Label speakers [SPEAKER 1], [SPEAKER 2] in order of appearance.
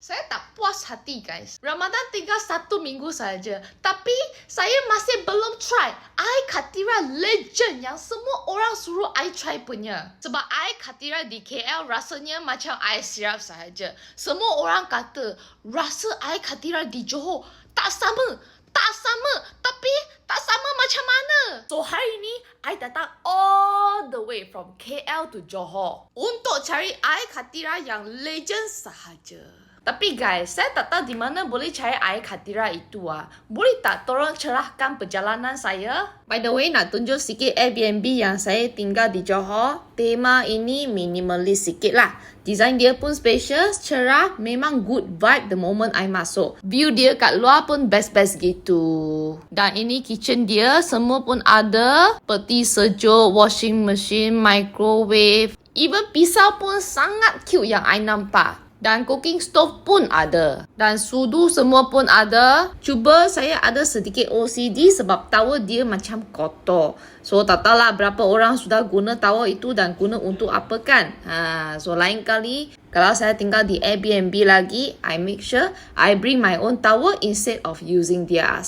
[SPEAKER 1] Saya tak puas hati guys. Ramadan tinggal satu minggu saja. Tapi saya masih belum try air katira legend yang semua orang suruh I try punya. Sebab air katira di KL rasanya macam air sirap sahaja. Semua orang kata rasa air katira di Johor tak sama. Tak sama. Tapi tak sama macam mana. So hari ni I datang all the way from KL to Johor untuk cari air katira yang legend sahaja. Tapi guys, saya tak tahu di mana boleh cari air katira itu ah. Boleh tak tolong cerahkan perjalanan saya? By the way, nak tunjuk sikit Airbnb yang saya tinggal di Johor. Tema ini minimalis sikit lah. Design dia pun spacious, cerah, memang good vibe the moment I masuk. View dia kat luar pun best-best gitu. Dan ini kitchen dia, semua pun ada. Peti sejuk, washing machine, microwave. Even pisau pun sangat cute yang I nampak. Dan cooking stove pun ada. Dan sudu semua pun ada. Cuba saya ada sedikit OCD sebab tower dia macam kotor. So tak tahulah berapa orang sudah guna tower itu dan guna untuk apa kan. Ha, so lain kali kalau saya tinggal di Airbnb lagi, I make sure I bring my own tower instead of using theirs.